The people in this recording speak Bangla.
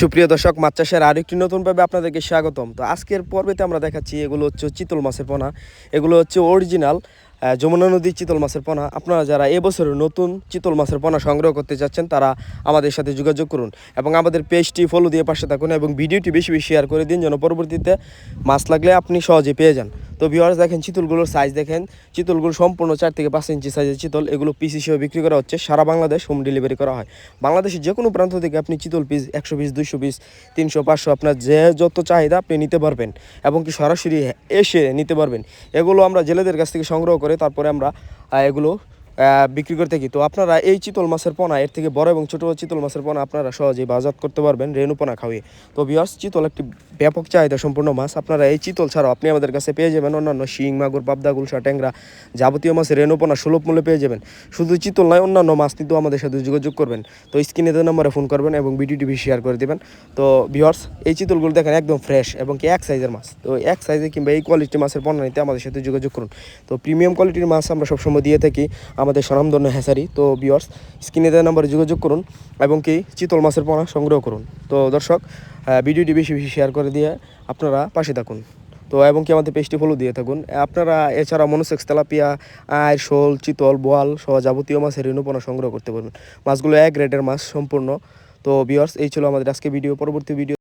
সুপ্রিয় দর্শক মাছ চাষের আরেকটি নতুন পর্বে আপনাদেরকে স্বাগতম। তো আজকের পর্বেতে আমরা দেখাচ্ছি এগুলো হচ্ছে চিতল মাছের পোনা। এগুলো হচ্ছে অরিজিনাল যমুনা নদীর চিতল মাছের পোনা। আপনারা যারা এবছরের নতুন চিতল মাছের পোনা সংগ্রহ করতে যাচ্ছেন তারা আমাদের সাথে যোগাযোগ করুন এবং আমাদের পেজটি ফলো দিয়ে পাশে থাকুন এবং ভিডিওটি বেশি বেশি শেয়ার করে দিন, যেন পরবর্তীতে মাছ লাগলে আপনি সহজে পেয়ে যান। তো ভিওয়ার্স দেখেন, চিতলগুলোর সাইজ দেখেন। চিতলগুলো সম্পূর্ণ চার থেকে পাঁচ ইঞ্চি সাইজের চিতল। এগুলো পিস হিসেবে বিক্রি করা হচ্ছে। সারা বাংলাদেশ হোম ডেলিভারি করা হয়। বাংলাদেশের যে কোনো প্রান্ত থেকে আপনি চিতল পিস একশো পিস দুশো পিস তিনশো, পাঁচশো, আপনার যে যত চাহিদা আপনি নিতে পারবেন, এবং কি সরাসরি এসে নিতে পারবেন। এগুলো আমরা জেলেদের কাছ থেকে সংগ্রহ করে তারপরে আমরা এগুলো বিক্রি করে থাকি তো আপনারা এই চিতল মাছের পোনা, এর থেকে বড় এবং ছোট চিতল মাছের পোনা আপনারা সহজেই বাজাত করতে পারবেন রেণু পোনা খাওয়িয়ে তো বিয়ার্স চিতল একটি ব্যাপক চাহিদা সম্পূর্ণ মাছ। আপনারা এই চিতল ছাড়াও আপনি আমাদের কাছে পেয়ে যাবেন অন্যান্য শিং, মাগুর, পাবদা, গুলশা, ট্যাংরা যাবতীয় মাছের রেণু পোনা সুলভ মূল্যে পেয়ে যাবেন। শুধু চিতল নয়, অন্যান্য মাছ কিন্তু আমাদের সাথে যোগাযোগ করবেন। তো স্ক্রিনে দেওয়া নম্বরে ফোন করবেন এবং ভিডিও টিভি শেয়ার করে দেবেন। তো ভিওর্স এই চিতলগুলো দেখেন একদম ফ্রেশ এবং কি এক সাইজের মাছ। তো এক সাইজে কিংবা এই কোয়ালিটি মাছের পণ্য নিতে আমাদের সাথে যোগাযোগ করুন। তো প্রিমিয়াম কোয়ালিটির মাছ আমরা সবসময় দিয়ে থাকি। আমাদের স্বনামধন্য হ্যাসারি। তো ভিওর্স স্ক্রিনে দেওয়া নম্বরে যোগাযোগ করুন এবং কি চিতল মাছের পোনা সংগ্রহ করুন। তো দর্শক ভিডিওটি বেশি বেশি শেয়ার করে দিয়ে আপনারা পাশে থাকুন। তো এবং কি আমাদের পেজটি ফলো দিয়ে থাকুন। আপনারা এছাড়া মনোসেক্স, তেলাপিয়া আয় শোল, চিতল, বোয়াল সহ যাবতীয় মাছের রেণুপনা সংগ্রহ করতে পারবেন। মাছগুলো এক রেটের মাছ সম্পূর্ণ। তো বিয়ার্স এই ছিল আমাদের আজকে ভিডিও পরবর্তী ভিডিও